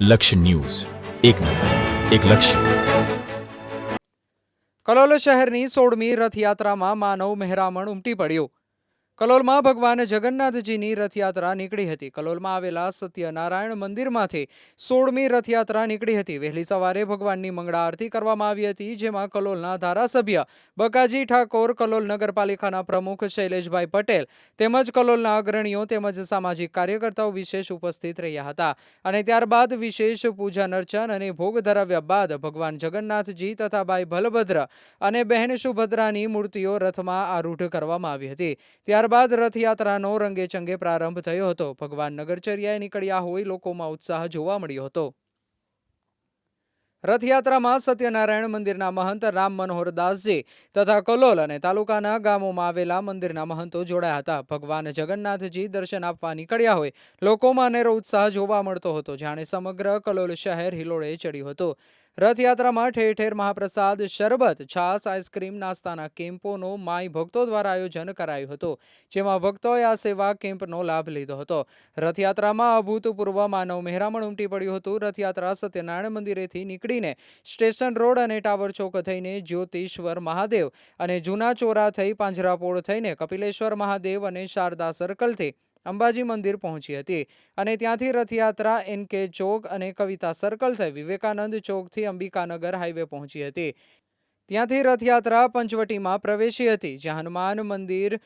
લક્ષ્ય ન્યૂઝ. એક નજર એક લક્ષ્ય. કલોલ શહેરની સોળમી રથયાત્રામાં માનવ મહેરામણ ઉમટી પડ્યું. કલોલમાં ભગવાન જગન્નાથજીની રથયાત્રા નીકળી હતી. કલોલમાં આવેલા સત્યનારાયણ મંદિરમાંથી સોળમી રથયાત્રા નીકળી હતી. વહેલી સવારે ભગવાનની મંગળા આરતી કરવામાં આવી હતી, જેમાં કલોલના ધારાસભ્ય બકાજી ઠાકોર, કલોલ નગરપાલિકાના પ્રમુખ શૈલેષભાઈ પટેલ તેમજ કલોલના અગ્રણીઓ તેમજ સામાજિક કાર્યકર્તાઓ વિશેષ ઉપસ્થિત રહ્યા હતા. અને ત્યારબાદ વિશેષ પૂજન અર્ચન અને ભોગ ધરાવ્યા બાદ ભગવાન જગન્નાથજી તથા ભાઈ ભલભદ્ર અને બહેન સુભદ્રાની મૂર્તિઓ રથમાં આરૂઢ કરવામાં આવી હતી. ત્યારબાદ રથયાત્રાનો રંગેચંગે પ્રારંભ થયો હતો. ભગવાન નગરચર્યાએ નીકળ્યા હોય લોકોમાં ઉત્સાહ જોવા મળ્યો હતો. રથયાત્રામાં સત્યનારાયણ મંદિરના મહંત રામ મનોહર દાસજી તથા કલોલ અને તાલુકાના ગામોમાં આવેલા મંદિરના મહંતો જોડાયા હતા. ભગવાન જગન્નાથજી દર્શન આપવા નીકળ્યા હોય લોકોમાં અનેરો ઉત્સાહ જોવા મળતો હતો. જાણે સમગ્ર કલોલ શહેર હિલોળે ચડ્યું હતું. રથયાત્રામાં ઠેર ઠેર મહાપ્રસાદ, શરબત છાસ આઈસ્ક્રીમ, નાસ્તાના કેમ્પોનો માય ભક્તો દ્વારા આયોજન કરાયું હતું, જેમાં ભક્તોએ આ સેવા કેમ્પનો લાભ લીધો હતો. રથયાત્રામાં અભૂતપૂર્વ માનવ મહેરામણ ઉમટી પડ્યું હતું. રથયાત્રા સત્યનારાયણ મંદિરેથી નીકળીને સ્ટેશન રોડ અને ટાવર ચોક થઈને જ્યોતિશ્વર મહાદેવ અને જૂના ચોરા થઈ પાંજરાપોળ થઈને કપિલેશ્વર મહાદેવ અને શારદા સર્કલથી અંબાજી મંદિર પહોંચી હતી અને ત્યાંથી રથયાત્રા એનકે ચોક અને કવિતા સર્કલ થઈ વિવેકાનંદ ચોકથી અંબિકાનગર હાઈવે પહોંચી હતી. ત્યાંથી રથયાત્રા પંચવટીમાં પ્રવેશી હતી, જ્યાં હનુમાન મંદિર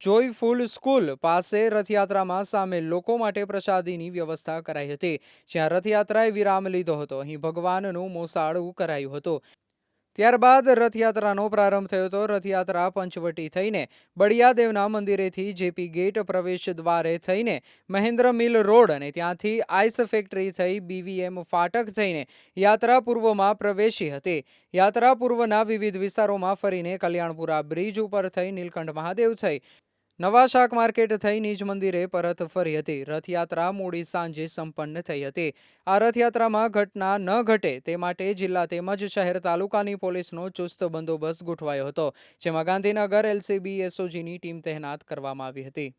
જોયફુલ સ્કૂલ પાસે રથયાત્રામાં સામેલ લોકો માટે પ્રસાદીની વ્યવસ્થા કરાઈ હતી, જ્યાં રથયાત્રાએ વિરામ લીધો હતો. અહીં ભગવાનનું મોસાળું કરાયું હતું. ત્યારબાદ રથયાત્રાનો પ્રારંભ થયો હતો. રથયાત્રા પંચવટી થઈને બળિયાદેવના મંદિરેથી જેપી ગેટ પ્રવેશ દ્વારે થઈને મહેન્દ્ર મિલ રોડ અને ત્યાંથી આઈસ ફેક્ટરી થઈ બીવીએમ ફાટક થઈને યાત્રા પૂર્વમાં પ્રવેશી હતી. યાત્રા પૂર્વના વિવિધ વિસ્તારોમાં ફરીને કલ્યાણપુરા બ્રિજ ઉપર થઈ નીલકંઠ મહાદેવ થઈ નવા શાક માર્કેટ થઈ નિજ મંદિરે પરત ફરી હતી. રથયાત્રા મોડી સાંજે સંપન્ન થઈ હતી. આ રથયાત્રામાં ઘટના ન ઘટે તે માટે જિલ્લા તેમજ શહેર તાલુકાની પોલીસનો ચુસ્ત બંદોબસ્ત ગોઠવાયો હતો, જેમાં ગાંધીનગર, એલસીબી, એસઓજીની ટીમ તહેનાત કરવામાં આવી હતી.